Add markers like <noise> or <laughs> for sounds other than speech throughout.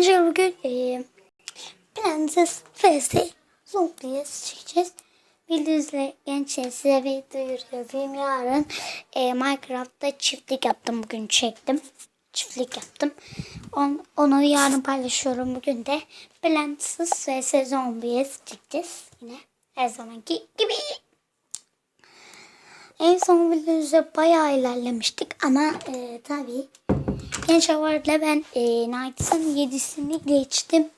Gençler bugün e, Prenses vs Zombies çekeceğiz. Bildiğiniz üzere gençler size bir duyuru yapayım. Yarın e, Minecraft'ta çiftlik yaptım. Bugün çektim. Çiftlik yaptım. On, onu yarın paylaşıyorum. Bugün de Prenses vs Zombies çekeceğiz. Yine her zamanki gibi. En son videomuzda bayağı ilerlemiştik ama e, tabii genç avardla ben e, Knights'ın 7'sini geçtim.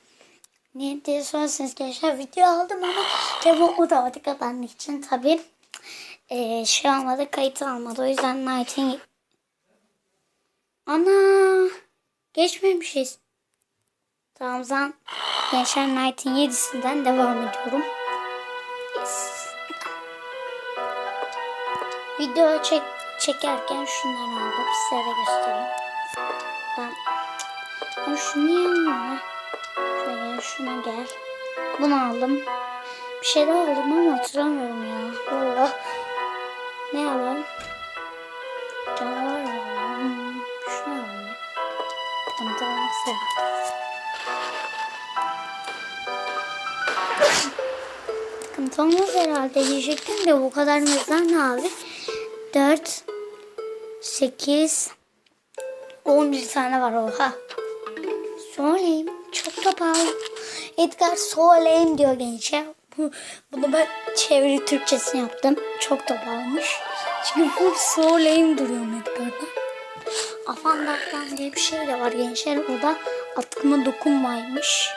Niye diye sorarsanız gençler video aldım ama telefon otomatik kapandığı için tabii e, şey olmadı kayıt almadı. O yüzden Knight'ın Ana geçmemişiz. Tamam o zaman gençler Knight'ın 7'sinden devam ediyorum. Yes. Video çek çekerken şunları aldım. Size de göstereyim. Ben ama şunu yanına. Şöyle şuna gel. Bunu aldım. Bir şey daha aldım ama hatırlamıyorum ya. Valla. Ne alalım? Canavar alalım? Şunu alalım. Sen. Sıkıntı olmaz herhalde diyecektim de bu kadar mezar ne abi? 4 8 11 tane var oha. Söyleyeyim çok da pahalı. Edgar Solheim diyor gençler. Bu, bunu ben çeviri Türkçesini yaptım. Çok da pahalıymış. Çünkü full Solheim duruyor Edgar'da. Afandak'tan diye bir şey de var gençler. O da atkıma dokunmaymış.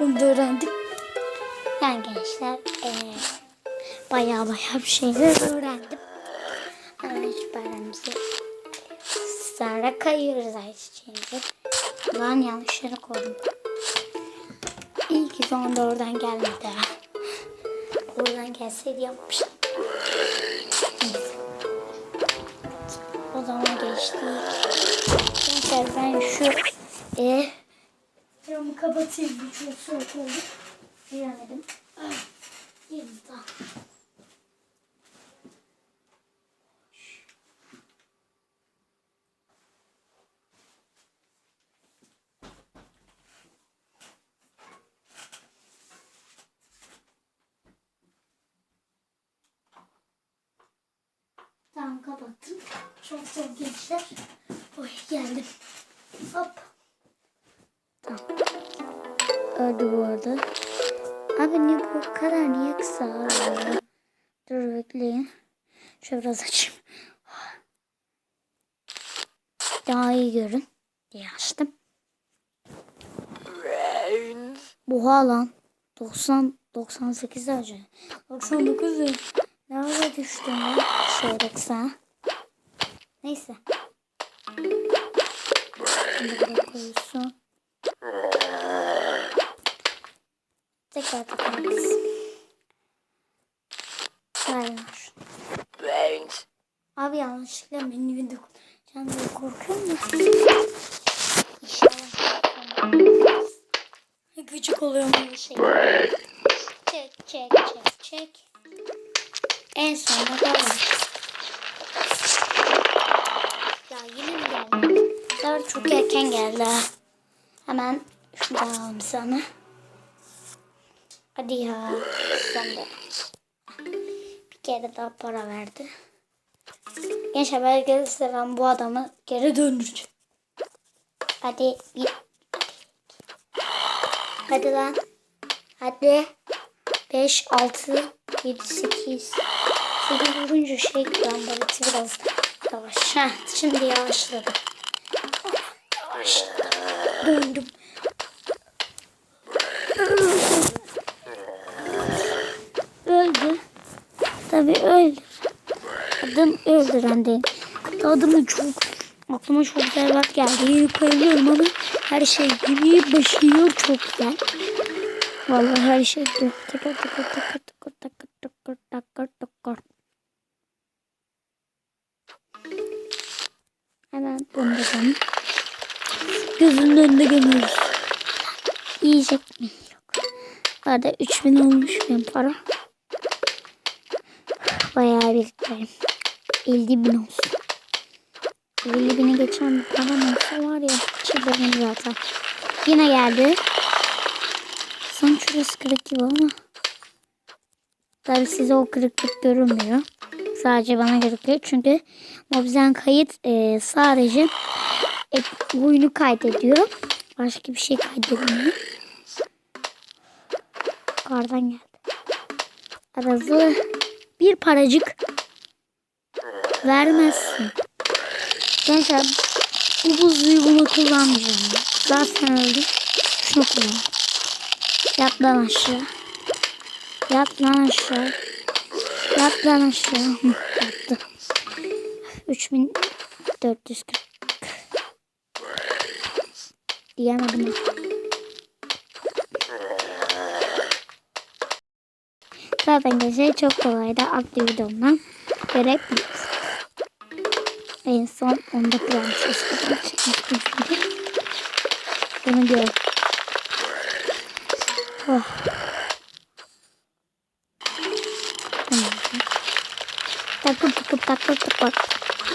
Onu da öğrendim. Yani gençler eee baya baya bir şeyler öğrendim. Hemen hiç paramızı Sonra kayıyoruz ayçiçeğimizi. Lan yanlış yere koydum. İyi ki sonunda oradan gelmedi. Oradan gelseydi yapmıştım. O zaman geçtik. Gençler ben şu e, camı kapatayım. Çok soğuk oldu. Giremedim. Ah, Girdim daha. Tamam kapattım. Çok çok gençler. Oy geldim. Hop. Tamam. Öldü bu arada. Abi niye bu kadar niye kısa? Dur bekleyin. Şöyle biraz açayım. Daha iyi görün diye açtım. Bu lan. 90 98 derece. 99 derece. Ne ara düştüm ya? Şey 90. Neyse. Şimdi buraya koyuyorsun. Tekrar takarız. Şunu. Abi yanlışlıkla menüyü de Can diye korkuyorum da. İnşallah. Gıcık oluyorum böyle şey. Çek çek çek çek. En sonunda da Çok erken geldi. Hemen şunu da alalım sana. Hadi ya. Sen de. Bir kere daha para verdi. Gençler belki gelirse ben bu adamı geri döndüreceğim. Hadi. Hadi lan. Hadi. 5, 6, 7, 8. 8 vurunca şey lambaleti biraz yavaş. Heh, şimdi yavaşladı. Döndüm. Öldü. Tabii öldü. Adam öldüren değil. Adamı çok aklıma çok güzel bak geldi. Yeni koyuyorum ama her şey gibi başlıyor çok güzel. Vallahi her şey tıkır tıkır tıkır tıkır tıkır tıkır tıkır tıkır. Hemen bunu da gözünün önünde görüyoruz. Yiyecek mi? Yok. Arada 3000 olmuş benim para. Bayağı biriktireyim. 50 bin olsun. 50 bini geçen param olsa var ya çıldırırım zaten. Yine geldi. Sanki şurası kırık gibi ama. Tabii size o kırıklık görünmüyor. Sadece bana gözüküyor. Çünkü Mobizen kayıt e, sadece e, oyunu kaydediyor. Başka bir şey kaydedilmiyor. Kardan geldi. Arası bir paracık vermezsin. Gençler bu buzluyu bunu kullanmayacağım. ya. Zaten öldüm. Şunu kullan. Yat lan aşağı. Yat lan aşağı. Yat lan aşağı. Yattı. 3440 diyemedim. Zaten gece çok kolaydı. Adlı videomdan görebilirsiniz. En son onda kullanmışız. Çekmiştim çünkü. Bunu gör. Oh. Tamam. Takır takır takır takır.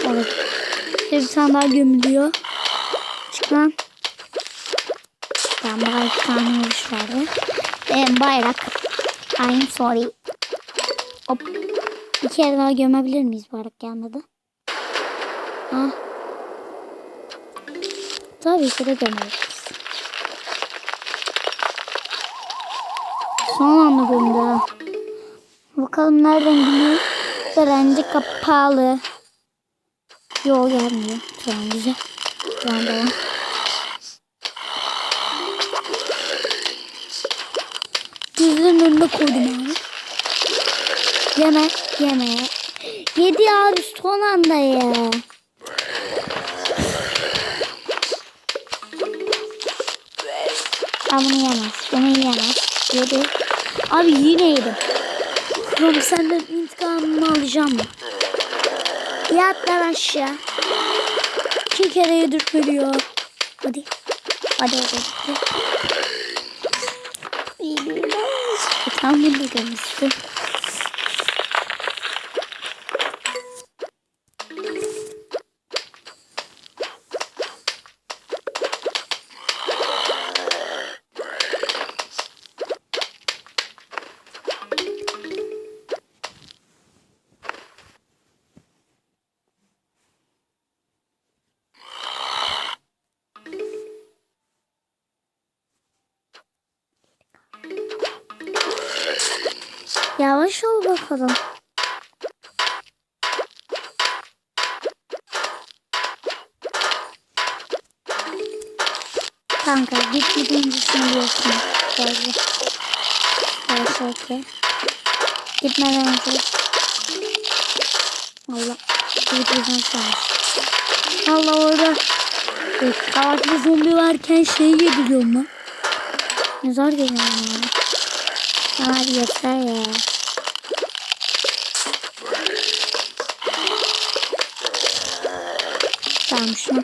Evet. Bir tane daha gömülüyor. Çık. Tamam daha iki tane vuruş verdi. Benim bayrak. I'm sorry. Hop. Bir kere daha gömebilir miyiz bayrak yanında? Ha. Tabii ki de gömebiliriz. Son anda gömdü. Bakalım nereden geliyor? Bence kapalı. Yol gelmiyor. Tamam güzel. Tamam devam. Gözünün önüne koydum abi. Yeme, yeme. Yedi abi son anda ya. Ben bunu yemez. Bunu yemez. Yedi. Abi yine yedim. Oğlum senden intikamımı alacağım? Yat lan aşağı. İki kere yedirtmeliyor. Hadi. Hadi hadi. hadi. E, Tam bakalım. Kanka git gidince biliyorsun. Böyle. Böyle okey. Gitmeden önce. Allah. Gideceğim sana. Allah orada. Kavaklı zombi varken şey yediriyorum lan. Ne zor geliyor ya. Hadi yeter ya. Tamam şunu.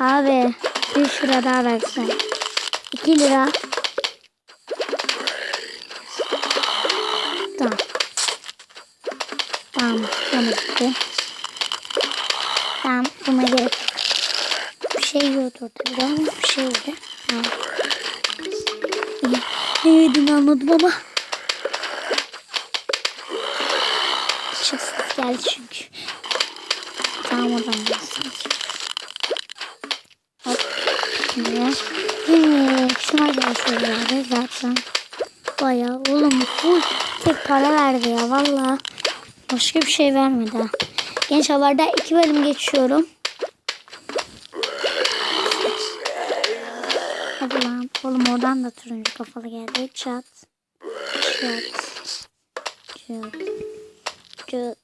Abi bir şura daha versen. 2 lira. Tamam. Tamam. Bunu gitti. Tamam buna gerek. Bir şey yoktu orada ama bir şey yoktu. Tamam. Ne yediğini anladım ama. Ses geldi çünkü. Tamam oradan gelsin. Hop. Şimdi. Yine şuna gelseydi zaten. Bayağı oğlum full tek para verdi ya valla. Başka bir şey vermedi. Genç haberden iki bölüm geçiyorum. Hadi lan. Oğlum oradan da turuncu kafalı geldi. Çat. Çat. Çat. Çat.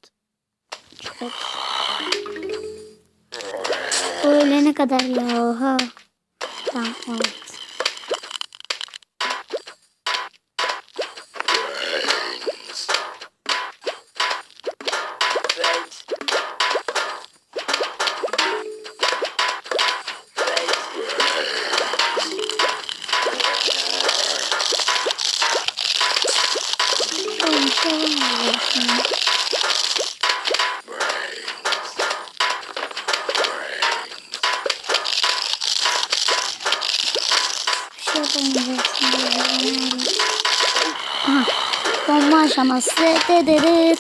Çat. O ölene kadar ya. Oha. Tamam. Aha. Donma aşaması. Dededir.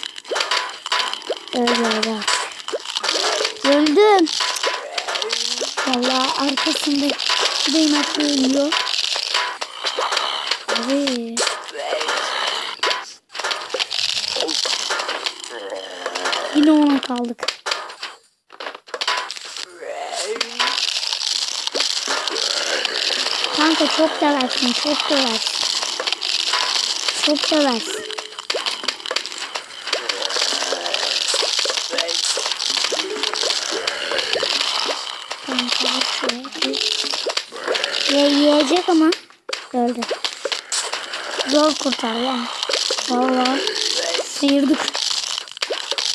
Öyle öyle. Öldüm. Vallahi arkasında kıymetli ölüyor. Abi. Yine ona kaldık. Kanka çok döversin, çok döversin. Çok şöyle bir- Ye yiyecek ama öldü. Zor kurtar ya. Vallahi sıyırdık.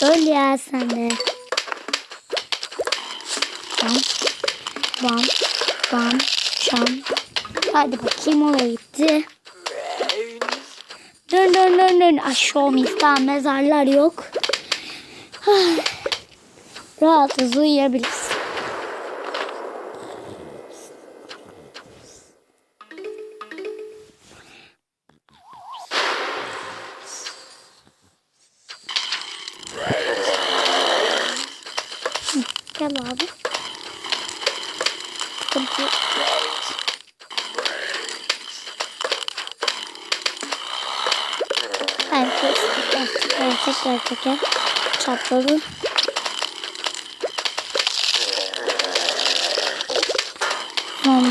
Öl ya sen de. Bam. Bam. Bam. Hadi bakayım oraya gitti. Dön dön dön dön. Aşağı mista mezarlar yok. Rahatız uyuyabiliriz. Hı, Gel abi. Sıkıntı yok. Herkes teker teker çatladı. Zombi.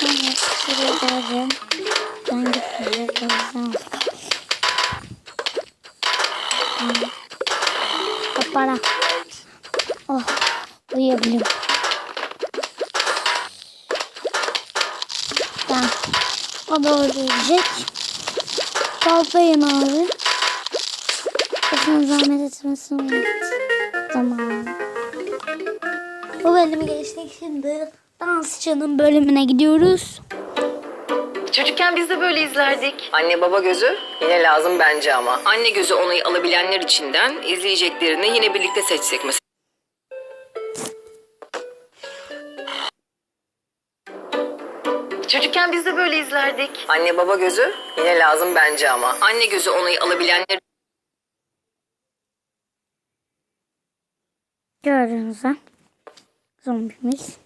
Sonra şuraya geleceğim. Ben gitmeyeceğim. Tamam. Kapara. Oh. Uyuyabiliyorum. Tamam. O da orada Kalkayım abi. Başına zahmet etmesin. Tamam. Bu bölümü geçtik şimdi. Dansçının bölümüne gidiyoruz. Çocukken biz de böyle izlerdik. Anne baba gözü yine lazım bence ama. Anne gözü onayı alabilenler içinden izleyeceklerini yine birlikte seçsek mesela. Çocukken biz de böyle izlerdik. Anne baba gözü yine lazım bence ama. Anne gözü onayı alabilenler Gördüğünüz gibi zombimiz.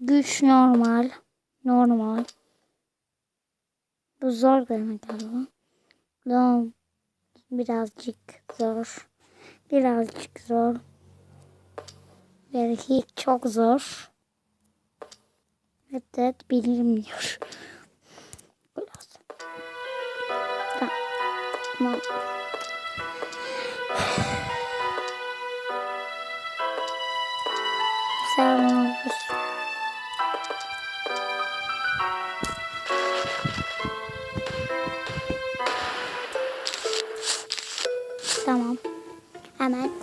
Güç normal. Normal. Bu zor demek galiba. Tamam. Birazcık zor. Birazcık zor. Belki çok zor. Evet, evet bilinmiyor. Biraz. Tamam.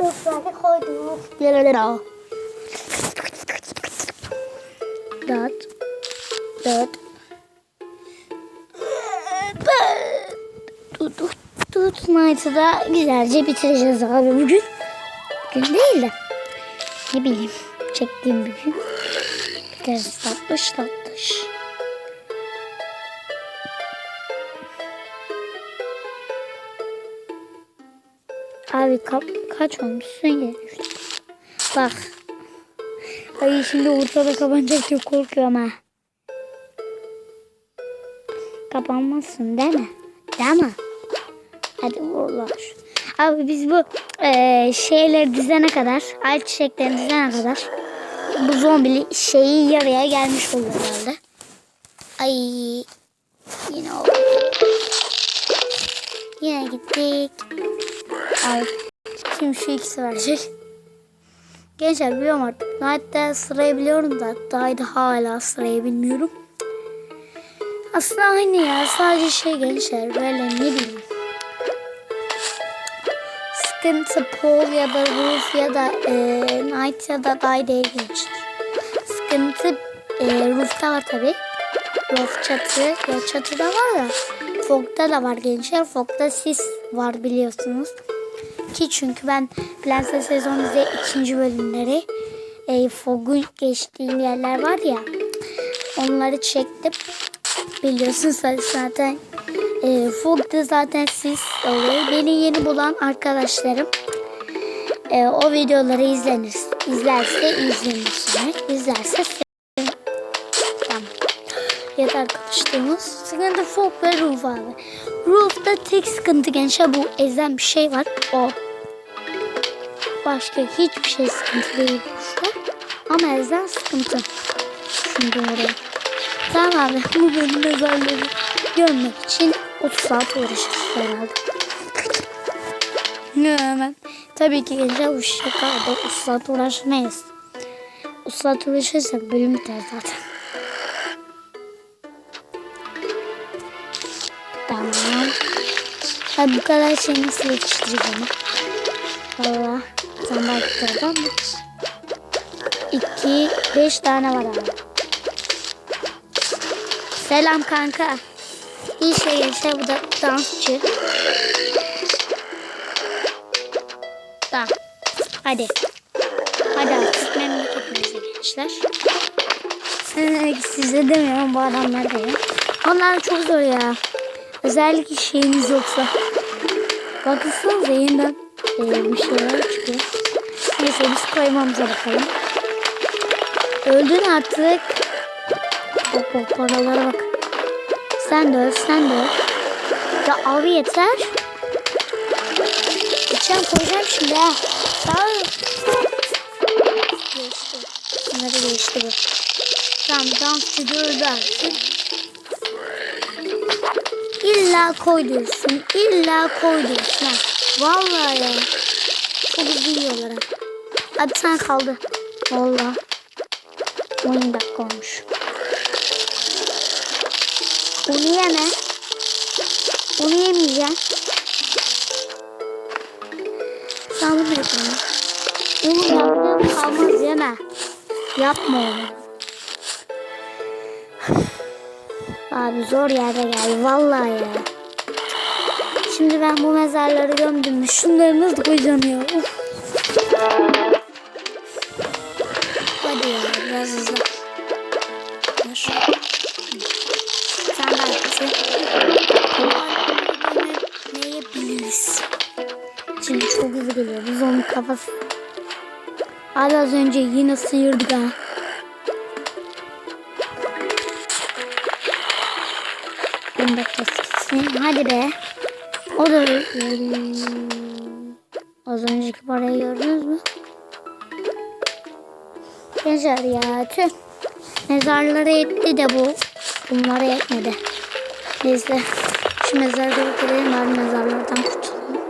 Islakı koyduk. Lalala. Dört. Dört. Tut, tut, da güzelce bitireceğiz abi bugün. Bugün değil de. Ne bileyim. Çektiğim bir gün. Biteriz tatlış. Abi kap, kaç olmuşsun ya? Bak. Ay şimdi ortada kapanacak çok korkuyorum ha. Kapanmazsın değil mi? Değil mi? Hadi vurlar. Abi biz bu eee şeyleri dizene kadar, ay çiçeklerini dizene kadar bu zombili şeyi yarıya gelmiş olur herhalde. Ay yine oldu. Yine gittik. Ay kim şu ikisi verecek? Gençler biliyorum artık. Hatta sırayı biliyorum da da hala sırayı bilmiyorum. Aslında aynı ya. Sadece şey gençler böyle ne bileyim. sıkıntı Paul ya da Ruth ya da e, Knight ya da diye geçer. Sıkıntı e, Ruth'ta var tabi. Ruth çatı, ya çatıda var da Fog'da da var gençler. Fog'da sis var biliyorsunuz. Ki çünkü ben Prenses Sezon Z ikinci bölümleri e, Fog'un geçtiğim yerler var ya onları çektim. Biliyorsunuz <laughs> zaten e, Fog'da zaten sis oluyor. Beni yeni bulan arkadaşlarım e, o videoları izlenir. İzlerse izlenir. İzlerse. Yeter konuştuğumuz. Sıkıntı Fog ve Roof abi. Roof'ta tek sıkıntı gençler bu ezen bir şey var. O. Başka hiçbir şey sıkıntı değil Roof'ta. Ama ezen sıkıntı. Şimdi oraya. Tamam abi <laughs> bu bölüm mezarları görmek için 30 saat uğraşırız herhalde. Ne hemen. Tabii ki gençler bu şakada 30 saat uğraşmayız. 30 saat uğraşırsak bölüm biter zaten. Tamam. Abi bu kadar şeyi nasıl yetiştireceğim? Valla. Sen baktırdın mı? 2, 5 tane var abi. Selam kanka. İyi şey bu da dansçı. Tamam. Hadi. Hadi artık memleketimize gençler. Ee, Size demiyorum bu adamlar da ya. Onlar çok zor ya. Özellikle şeyiniz yoksa. Bakırsanıza yeniden e, bir şeyler çıkıyor. Neyse biz koymamıza bakalım. Öldün artık. Hop hop paralara bak. Sen de öl, sen de öl. Ya abi yeter. Geçen koyacağım şimdi ha. Sağ ol. Geçti. Bunları geçti bu. Tamam dansçı da öldü artık. İlla koy diyorsun. İlla koy diyorsun. ha. Vallahi ya. Çok ha. Hadi sen kaldı. Vallahi. 10 dakika olmuş. Onu yeme. Onu yemeyeceğim. Sen bunu yapma. Kalmaz yeme. Yapma onu. Abi zor yerde geldi. Vallahi ya. Şimdi ben bu mezarları gömdüm mü? Şunları nasıl koyacağım ya? Uf. Hadi ya biraz hızlı. Dur. Sen belki ne yapabiliriz? Şimdi çok hızlı geliyor. Biz onun kafası. Abi az önce yine sıyırdık ha. On dakikası gitsin. Hadi be. O da az önceki parayı gördünüz mü? Gençler ya tüh. Mezarlara yetti de bu. Bunlara yetmedi. Neyse. Şu mezarda bitirelim bari mezarlardan kurtulalım.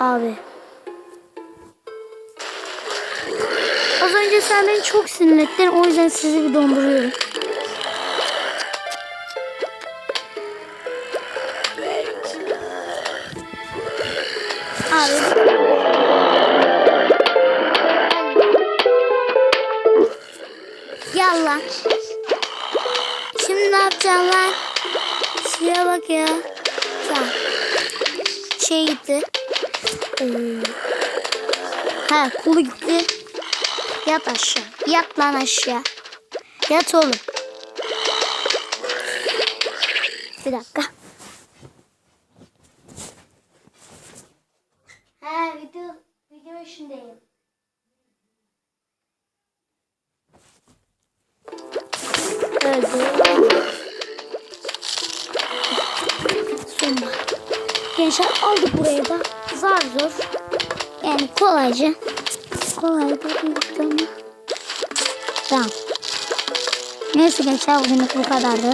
Abi. Sen beni çok sinir ettin. O yüzden sizi bir donduruyorum. Abi. Yallah. Şimdi ne yapacağım lan? Şuraya bak ya. Tamam. Şey gitti. Ee, ha kulu gitti. Yat aşağı. Yat lan aşağı. Yat oğlum. Bir dakika. Ha video video işindeyim. Öldü. Sonunda. Gençler aldık burayı da. Zar zor. Yani kolayca. Kolay da değil ama. Tamam. Neyse gençler bugünlük bu kadardı.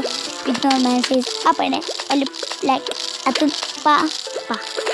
Videomu beğendiyseniz abone olup like atın. Bye. Bye.